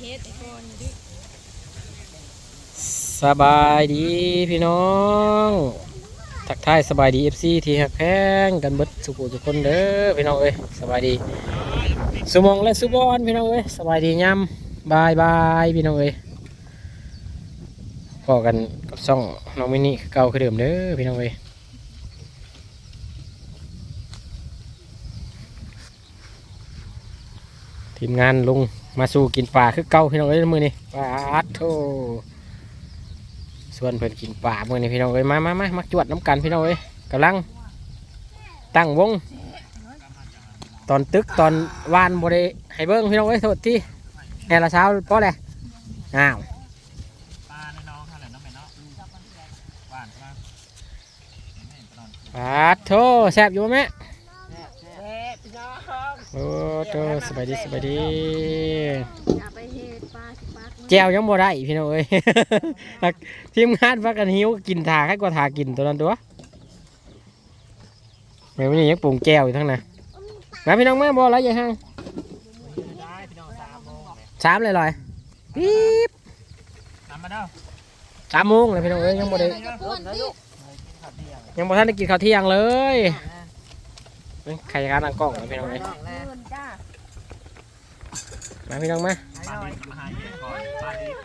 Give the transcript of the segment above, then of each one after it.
เฮ็ดไอ้คนดิสบายดีพี่น้องทักทายสบายดีเอฟซีที่ฮักแพงกันเบิดสุขุทุกคนเด้อพี่น้องเอ้ยสบายดีสุมองและสุบอนพี่น้องเอ้ยสบายดีย่ำบายบายพี่น้องเอ้ยพอกันกับซ่องน้องมินี่คือเก่าคือเดิมเด้อพี่น้องเอ้ยทีมงานลุง มาสู่กินปลาคือเก่าพี่น้องเอ้ยมือนี้ปลาอัดโทส่วนเพิ่นกินปลาเมื่อนี้พี่น้องเอ้ยมามามามาจวดน้ำกันพี่น้องเอ้ยกำลัง ตั้งวง ตอนตึกตอนวานบ่ได้ให้เบิ้งพี่น้องเอ้ยโทษที่แห่ละเช้าเพราะอะไรอ้าวปลาในน้องบ้านปลาปลาโทแซ่บอยู่บ่แม่แซ่บพี่น้อง โอ้โทสบายดีสบายดีอย่าไปเฮ็ดปลาสิปลาแก้วยังบ่ได้พี่น้องเอ้ย ทีมงานพักกันหิวกินถาใครก็ถากินตัวนั้นตัวแม่วันนี้ยังปรุงแก้วอยู่ทั้งนั้นมาพี่น้องมาบ่อะไรอย่างห้างได้พี่น้องสามโมงเลยสามเลยลอยปี๊บทำมาเด้อสามโมงเลยพี่น้องเอ้ยยังบ่ได้ป้วนดิยังบ่ทันได้กินข้าวเที่ยงเลยเอ้ย ใครจะการนั่งกล้องเลยพี่น้องเอ้ยเงินจ้ามาพี่น้องมาปลาดิบมาหาเยอะก่อนปลาดิบ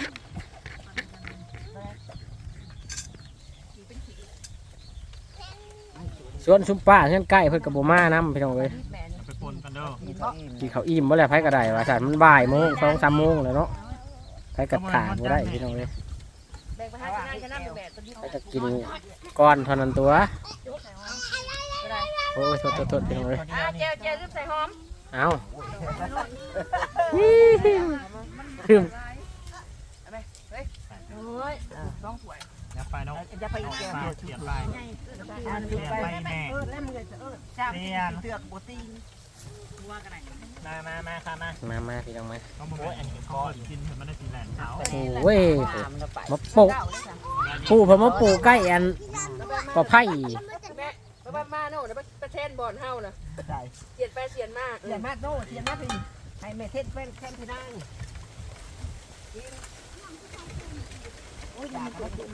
ส่วนซุปป้าเพื่อนใกล้เพื่อนกับโบมาน้ำพี่น้องเอ้ยเอาไปปนกันเด้อกินข้าวอิ่มบ่แล้วไผก็ได้ว่าสันมันบ่ายโมงสองสามโมงแล้วเนาะไผก็ถ่าบ่ได้พี่น้องเอ้ยแบ่งไปให้ชนะชนะเป็นแบบตัวนี้ไผก็กินก้อนเท่านั้นตัว โอ้ยโทษโทษโทษพี่น้องเอ้ยอ่าเจียวเจียวลืมใส่หอมเอาลืมโอ้ยต้องสวยอย่าไปน้องอย่าไปอีกแก้วปลาเปลี่ยนไปเปลี่ยนไปแม่เออแล้วมึงจะเออจ้าเปลี่ยนเตือกโบตีนว่ากันไหนมามามาค่ะมามามาพี่น้องมาต้องมาโอ้ยอันนี้ก็กินเห็นมันได้สีแหลนเขาโอ้ยมาปลูกปลูกผมมาปลูกใกล้อันปอไผ่ แม่ไปบ้านมาโน่เดี๋ยวไปเทนบอลเฮานะเสียนไปเสียนมากเสียนมากโน่เสียนมากพี่ให้แม่เทนเป็นแค่พี่นาง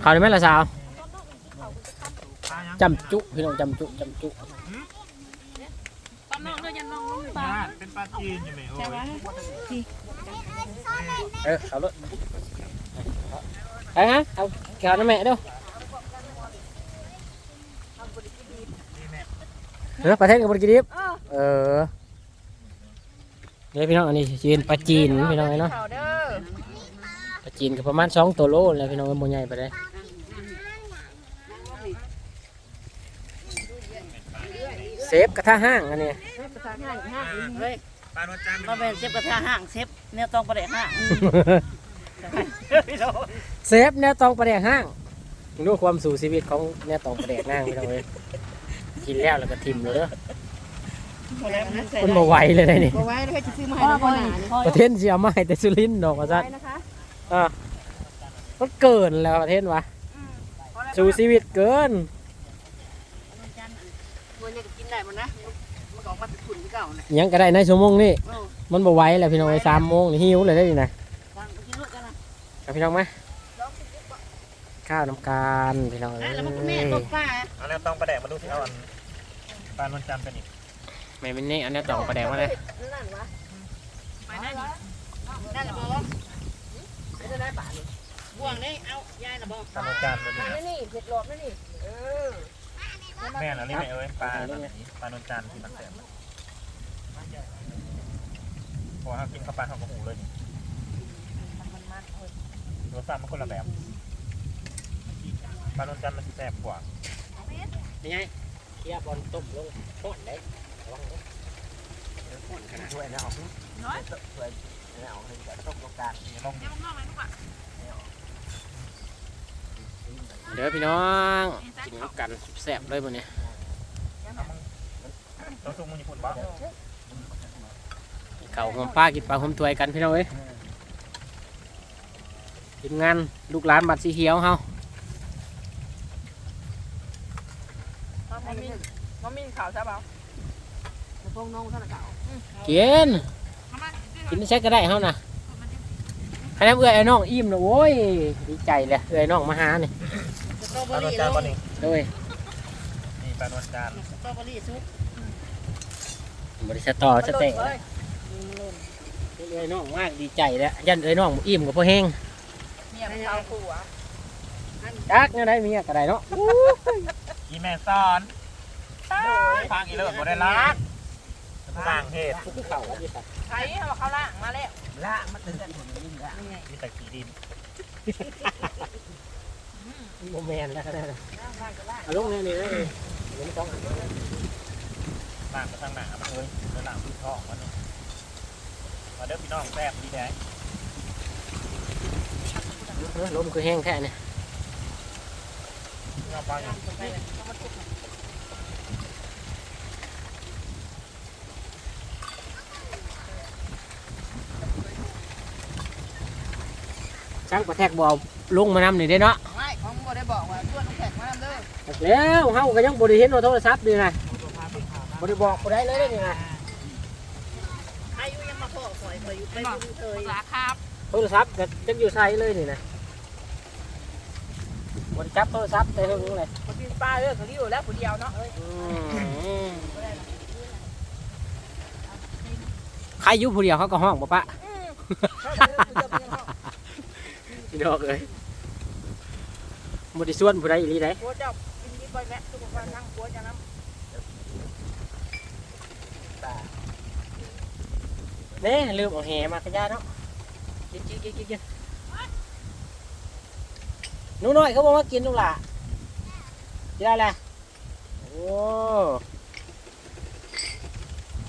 เขาได้ไหมล่ะสาวปลายังจำจุพี่น้องจำจุจำจุป้าน้องก็ยังน้องลูกญาติเป็นปลาจีนอยู่ไหมโอ้ยเออเอารถไปฮะเอาแกวน้ำแม่เด้อ นี่แม่ เออประเทศกับบริกิดิบเออเดี๋ยวพี่น้องอันนี้จีนปลาจีนพี่น้องเนาะเขาเด้อปลาจีนก็ประมาณสองตัวโลแล้วพี่น้องมันโมใหญ่ไปเลยเซฟกระทะห้างอันนี้ภาษาง่ายง่ายเฮ้ยปลานวลจันทร์มาเป็นเชฟกระทะห้างเชฟเนี่ยต้องประเดี๋ยวห้างเซฟแนวตองประเดกห้างดูความสู่ชีวิตของแนวตองประเดกห้างพี่น้องเลย กินแล้วแล้วก็ทิมเลยเด้อมันมาไหวเลยนะนี่บอกไว้แล้วจะซื้อมาให้น้องคนหนานี่ประเทศเสียมาให้แต่สุรินทร์ดอกว่าซั่นไว้นะคะอะมันเกินแล้วประเทศวะสู่ชีวิตเกินวันนี้ก็กินได้หมดนะมันก็ออกมาเป็นขุ่นที่เก่าน่ะหยังก็ได้ในชั่วโมงนี้โอ้มันบ่ไหวแล้วพี่น้องไอ้สามโมงนี่หิวเลยได้ดินะฟังไปกินรถกันนะเอาพี่น้องมาข้าวน้ำการพี่น้องเอ้อะยแล้วมันก็แม่ตกปลาเอาแล้วต้องประแดกมาดูที่เอาอัน ปลานวลจันทร์เป็นอีกไม่เป็นนี่อันนี้ตองประเดกมาเลยนั่นวะไปนั่นนั่นละบอกไม่ได้ได้ป่านี่บ่วงได้เอายายละบอกปลานวลจันทร์เป็นมาอีกนี่นี่เผ็ดหลอดนี่นี่เออแม่น่ะนี่แม่เอ้ยปลาปลานวลจันทร์ที่มันแสบพอเขากินข้าวปลาเขาก็หูเลยนี่รสชาติมันคนละแบบปลานวลจันทร์มันแสบกว่านี่ไงเคี่ ยบอลตบลงโคตรเลยระวังเด้อนขนาดช่วยนะเอาน้อยช่วยนะเอาให้จะต้มตรงกลางนี่ลงดิเดี๋ยวพี่น้องกินน้ำกันแซ่บเลยวันนี้ต้องซุ่มมันญี่ปุ่นบ้เขาหอมป้ากินปลาหอมถวยกันพี่น้องเอ้ยทีมงานลูกหลานบัตรสีเขียวเฮา มันมี มันมีข่าวใช่เปล่าพวกน้องท่านข่าวกินกินใช้ก็ได้เฮานะคะแนนเอื้อยไอ้น้องอิ่มนะโว้ยดีใจเลยเอื้อยน้องมาหานี่สตรอเบปอลานวลรี่จานบ่นี่โดยนี่ปลานวลจานสตรอเบอรี่ซุปบริษัทต่อจะเตะเลยเอื้อยน้องมากดีใจแล้วยันเอื้อยน้องบ่อิ่มกับพ่อแห้งเมียมันเอาผัวจักเนี่ยได้เมียก็ได้เนาะอีแม่สอน ฟังอีเลิศบ่ได้ล้างสร้างเหตุคือเขาอันนี้ค่ะไผ่เอาเขาล่างมาแล้วล่างมาตื่นกันผมยิ่ละมีแต่ขี้ดินโมแมนแล้วก็ได้นะล่าล่างก็ล่างเอาลงนี่นี่เลยไม่ต้องอ่านล้างก็ทั้งหน้ามันเลยแล้วล้างพื้นท้องมันนี่มาเด้อพี่น้องแซ่บดีแท้เออลมคือแห้งแท้เนี่ย พี่น้องฟังอยู่ ไปเลยเอามาทุบ ช่างประแทกบอลงมานำนี่ได้เนาะไม่ของบ่ได้บอกว่าชวนน้องแขกมาเด้อแล้วเฮาก็ยังบริเห็นว่าโทรศัพท์นี่นะบริบอกบ่ได้เลยนี่นะอายุยังมาพ่อคอยคอยอยู่ไปบุญเคยราครับโทรศัพท์ก็จังอยู่ใส่เลยนี่นะบนจับโทรศัพท์ได้เท่านี้เลยคนกินปลาเด้อเขาอยู่แล้วผู้เดียวเนาะอืมใครอยู่ผู้เดียวเขาก็ห้องบ่ปะ พี่น้องเอ้ยบ่ได้ส่วนผู้ใดอีหลีได้ผัวเจ้ากินดีไปแม่ทุกคนทั้งผัวจะน้ำเน่ลืมเอาแหมากระยาเนาะกินกินกินกินกินหนูน้อยเขาบอกว่ากินลูกหล่ะกินได้แหละโอ้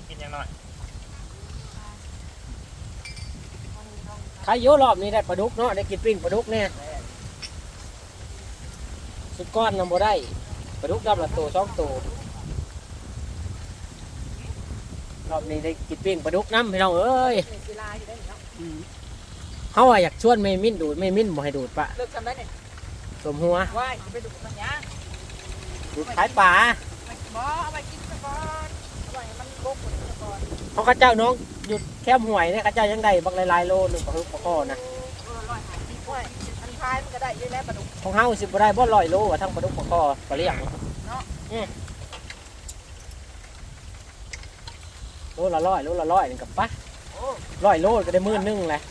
กินยังหน่อย ใครโยรอบนี้ได้ปลาดุกเนาะได้กินปิ้งปลาดุกเนี่ยสุดก้อนนำบ่ได้ปลาดุกดำละตัวสองตัวรอบนี้ได้กินปิ้งปลาดุกน้ำพี่น้องเอ้ยกีฬาอยู่ได้เนาะเขาว่าอยากชวนเมมินดูดเมมินบ่ให้ดูดปะเลิกทำได้เนี่ยสมหัวว่ายไปดูมันยังดูดขายป่าบ่เอาไปกินซะก่อน เอาไปมันบกหมดซะก่อนเพราะข้าเจ้าน้องหยุดแคมหวยเนี่ยข้าเจ้ายังได้บักหลายๆโลหนึ่งปลาดุกปลาข้อนะเออร้อยหาสิบว่ายอันท้ายมันก็ได้เยอะแล้วปลาดุกของเฮาสิบ่ได้บ่ร้อยโลว่าทั้งปลาดุกปลาข้อปลาเลี้ยงเนาะอืมโลละร้อยโลละร้อยนี่กับปะโอ้ร้อยโลก็ได้หมื่นหนึงแหละ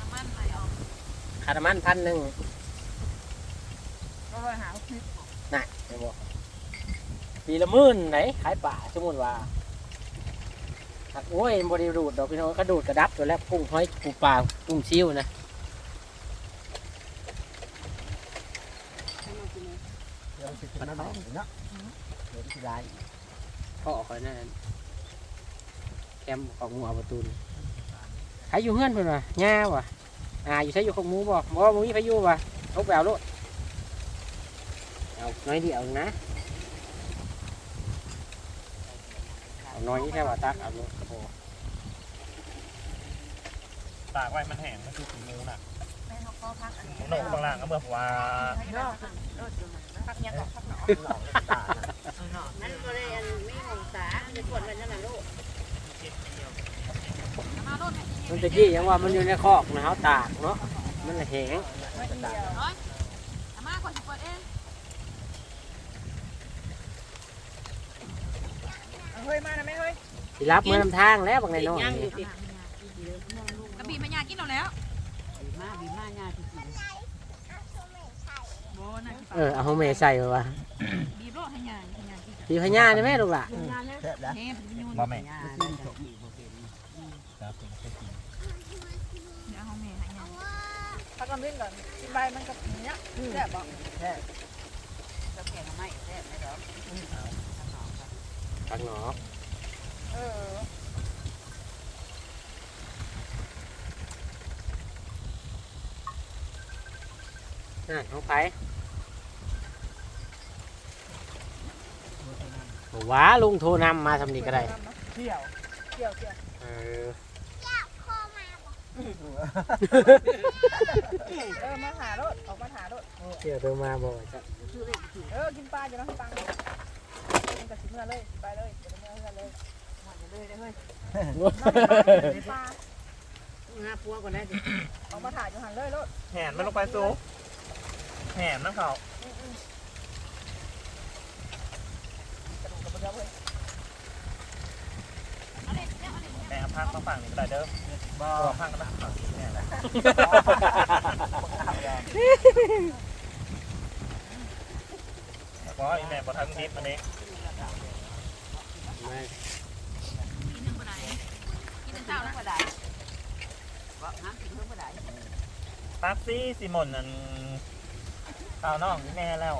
น้ำมันไหลออกค่าน้ำมันพันหนึ่งร้อยหาสิบ น่ะไม่บอก ปีละหมื่นไหนขายป่าสมมติว่าหักโอ้ยบริดูดดอกพี่น้องกระดูดกระดับตัวแล้วกุ้งห้อยปูปลากุ้งซิวนะเดี๋ยวนน้องเนาะเดี๋ยวสิลายพ่อคอยนั่นแคมป์ของหมูอาประตูนใครอยู่เฮือนเพิ่อนวะง่าวะอ่าอยู่ใช้อยู่ของมูบอกบอกมึงมีพายุวะเอาไปเอาโลดเอาน้อยเดียวนะ เอา น้อยนี่แค่ว่าตักเอาลดกระโปงตากไว้มันแห้งมันคือสีมูน่ะแม่เขาก็พักอันนี้หนูข้างล่างก็เบื่อว่าเนาพักยังออกพักหนอนั่นก็เลยอันไม่ของสาจะปวดมันนั่นน่ะลูกมันตะกี้ยังว่ามันอยู่ในคอกนะเขาตากเนาะมันแห้ง ไม่ เดียวอาม่าคนจะเปิดเองเฮ้ยมานะแม่เฮ้ยสิรับมือนำทางแล้วบางในน้อยนี่กระบี่มันยากินเอาแล้วมาบีมาญาติโบนะเออเอาห้องเมย์ใส่มาว่าบีบโรดให้ยาให้ยากินปีพญานี่แม่ลูกล่ะเฮ้ยเป็นยูนบ่แม่เดี๋ยวเอาแม่ให้ยาพักกันดิ้นก่อนกินใบมันกับเนี้ยแซ่บบอกแซ่บจะเปลี่ยนทำไมแซ่บไม่หรอ ตักหนอเออนั่นของไผว้าลุงโทรนำมาทำนี่ก็ได้เที่ยวเที่ยวเที่ยวเออเออมาหารถออกมาหารถเที่ยวโทรมาบอกจะเออกินปลาจะน้องตังมันกับสิ เลย ไปเลยจะเมื่อเลยมาเลยเลยเลยปลางาพัวก่อนได้ดิเอามาถ่ายอยู่หันเลยรถแหนมันลงไปสูแหนนั่นเขากระดูกกระเบื้องเลยแหนเอาพังมาฝั่งนี้ก็ได้เด้อบ่พังก็ได้ฝั่งนี้แหนแหละแล้วก็อีแหนบ่ทันนิดมาเนี้กิ นหนึ่งบ่สิหมด้ว่นเพิ่มมาได้ตักซี่สิมนนั่นข้าวน้องนี่แม่แล้ว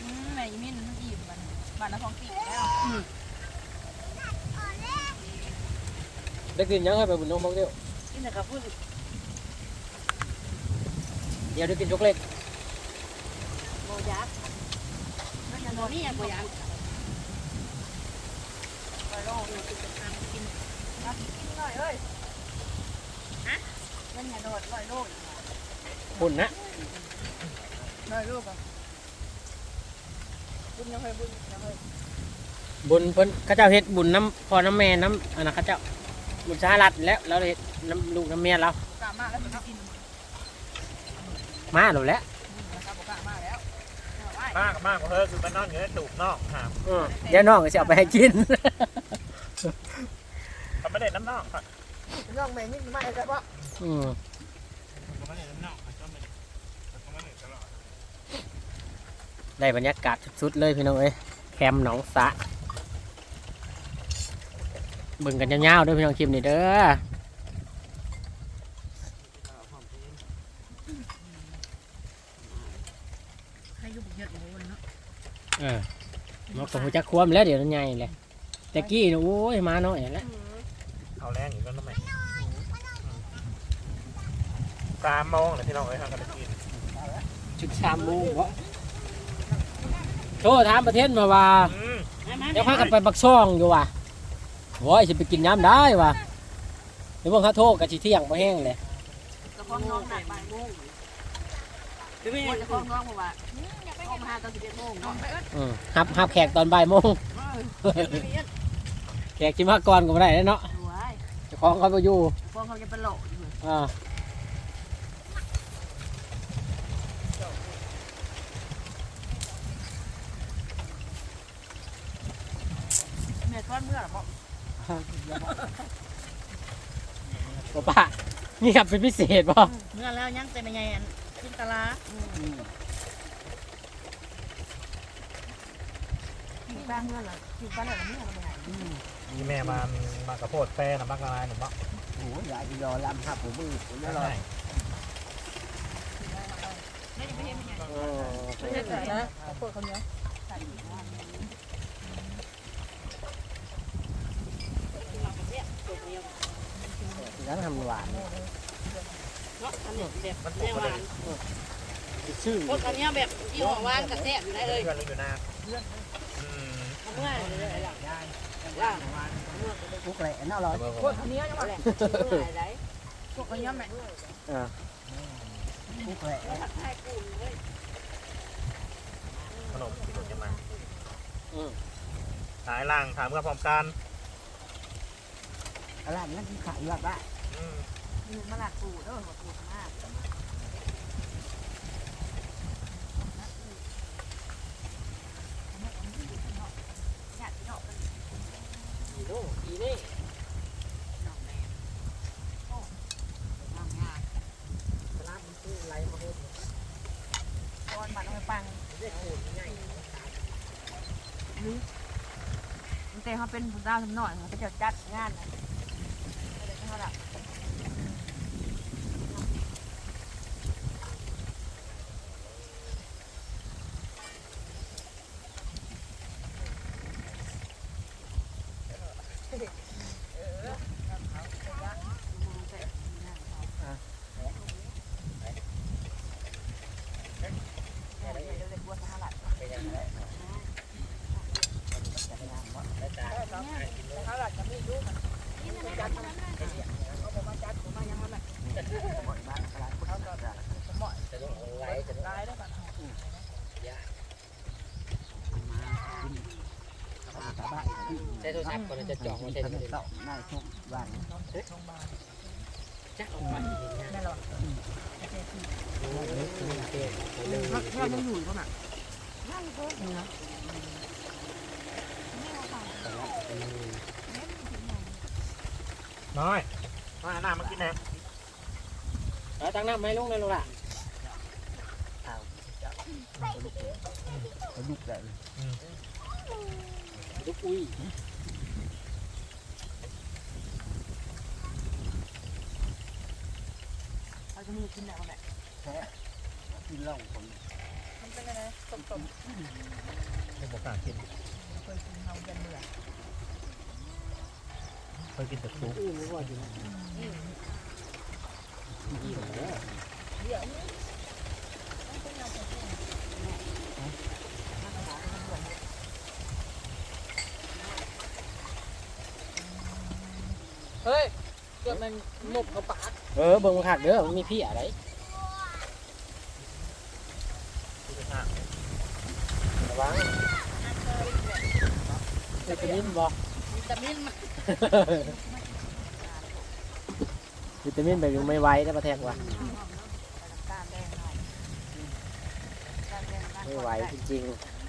อืมแม่ยิ้มนมันอิ่มมันบ้านละท้องตีแล้วได้กินยังให้ไปบุญน้องบอกเดียวกินแต่กับพูดเดี๋ยวได้กินช็อกโกแลตโมยักษ์ นั่นยังโมนี่ยังโมยักษ์ลอยโลกกินกินกินหน่อยเอ้ยฮะนั่นอย่าโดดลอยโลกบุญนะลอยโลกอะบุญยังเคยบุญยังเคยบุญเพิ่นเข้าเจ้าเฮ็ดบุญน้ำพอน้ำแม่น้ำอันนั้นเข้าเจ้าบุญสารัดแล้วแล้วเฮ็ดน้ำลูกน้ำเมียเรากล้ามากแล้วกินมาหนูแหล้ว นะครับกล้ามากแล้ว มากมากกว่าเธอคือไปนอนอยู่ในตูบนอกครับเดี๋ยวน้องก็จะเอาไปให้กินเขาไม่ได้น้ำนอกครับน้องแม่ยิ่งไม่ใช่ปะอืมเขาไม่ได้น้ำนอกเขาไม่ได้เขาไม่ได้ตลอดได้บรรยากาศสุดๆเลยพี่น้องเอ้ยแคมป์หนองสะเบิ่งกันยาวๆเด้วยพี่น้องคลิปนี้เด้อ ให้ยุบเยอะโอ้ยเนาะ เออ มันก็หัวจักควมแล้วเดี๋ยวนั้นใหญ่เลยแต่กี้น่ะโอ้ยมาน้อยแล้วเอาแรงอีกแล้วทำไมสามโมงเลยพี่น้องเอ้ยทางกันกินชุดสามโมงวะโทษถามประเทศมาว่าอืมเดี๋ยวพากันไปบักช่องอยู่ว่ะโอ้ยจะไปกินน้ำได้ว่ะเดี๋ยวพวกเขาโทษกันสิเที่ยงมาแห้งเลย กระเพาะน้องหนักบ่ายโมงกระเพาะน้องบอกว่าเข้า มาหาตอนสิบเอ็ดโมงเนาะอืมฮับฮับแขกตอนบ่ายโมง แขกชิมาก่อนก็ไม่ได้แล้วเนาะสวยเจ้าของเขาไปอยู่พวกเขาจะเป็นโหลอยู่อ่าแม่ก้อนเมื่อหรอพ่อบ่ป้านี่ครับเป็นพิเศษป่ะเมื่อแล้วยังแต่ไม่ไงกินตลากิ บ้านเมื่อหรอกินบ้านอะไรเมื่อไรนี่แม่มามากระโพดแป้นะบักอะไรหนุ่มบักโอ้ยยายยอลำหับผมมือผมไม่รอได้ไม่ได้ไปเห็นมันใหญ่ไม่ใช่แต่นะพวกเขาเนี้ยยังทำหวานอันนี้แบบมันแน่หวานชื่อพวกเขาเนี้ยแบบที่หัววานกับแซ่บอยู่ได้เลยเพื่อนอยู่นา พวกแหล่น่ารอยพวกเนี้ยยังไงอะไรพวกเนี้ยแม่พวกแหล่ขนมที่ผมจะมาอืมหายล่างถามเพื่อพร้อมกันอะไรนั่นที่ขายยอดได้อืมอยู่มาหลักกูเด้อหัวกูมาก โอ้อีนี่ก้อนมันเอาไปปังแต่เขาเป็นผู้ดาวทำหน่อยเขาจะจัดงานนะเดี๋ยวเขาละ ม ชาวบ้าน ใช้โทรศัพท์ก่อนจะจ่องใช้ำโทรศัพท์เต่าหน้าชุบบ้านจักออกไปอีกนะนั่นหรอเลยเราต้องอยู่ป่ะน่ะน้อยมาหน้ามากินนมเอาตั้งหน้ำไม่ลงเลยลูกล่ะเขาลุกได้ลูกอุ้ย เราจะมีกินแล้วแหละกินเหล้าคนมันเป็นอะไรต้มต้มเป็นบอกกล้ากินเคยกินเฮายันเบื่อเคยกินแต่ซุปอุ้ยไม่ว่าอยู่นะเดี๋ยวเฮ้ยเกิดมันนบกระปาก เออเบิ่งขักเด้อมันมีพี่อะไรที่จะห้างระวังวิตามินบ่วิตามินมันวิตามินแบบยังไม่ไหวได้ประแทกว่ะตาแดงหน่อยตาแดงไม่ไหวจริง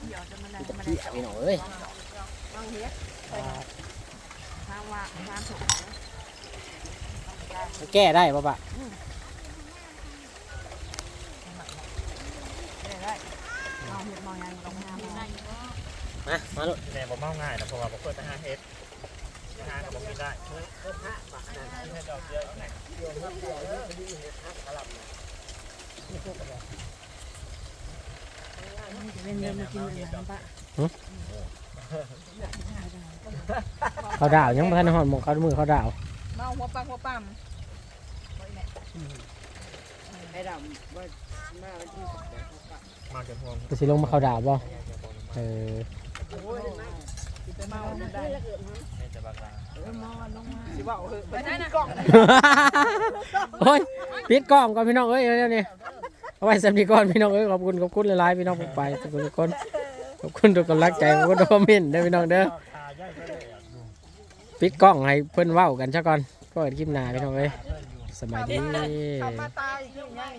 เดี๋ยวจะมาๆได้มีแต่มาพี่ได้พี่หน่อยเอ้ยวางเฮ็ดทางว่าทางถูกมัน แก้ได้ป่ะปะได้ได้เอาเฮ็ดมองยังลงน้ำได้อยู่บ่มามาลูกแหนมบ่เมาง่ายนะเพราะว่าบ่เคยไปหาเฮ็ดหากับบ่กินได้ที่ให้ดอกเยอะแหนเป็นเงินมากินอะไรปะเขาดาวยังพันหอนหมองเขามือเขาดาว เมาหัวปังหัวปั๊มให้ดำว่ามาวันที่สิบแปดมาจนห่วงจะสิลงมาเขาดาวบ่เออไปเมาได้ให้จะบางลาสิว่าเออไปได้นะกล่องโอ้ยปิดกล้องก่อนพี่น้องเอ้ยเดี๋ยวนี้เอาไว้สำนีก่อนพี่น้องเอ้ยขอบคุณขอบคุณหลายๆพี่น้องผมไปขอบคุณทุกคนขอบคุณทุกกำลังใจขอบคุณทุกคอมเมนต์เด้อพี่น้องเด้อ ตาใหญ่เลยอะดู ปิดกล้องให้เพื่อนเว้ากันซะก่อนก็คลิปหน้าพี่น้องเอ้ยเพื่อนอยู่สบายดี เขามาตายอีกอย่าง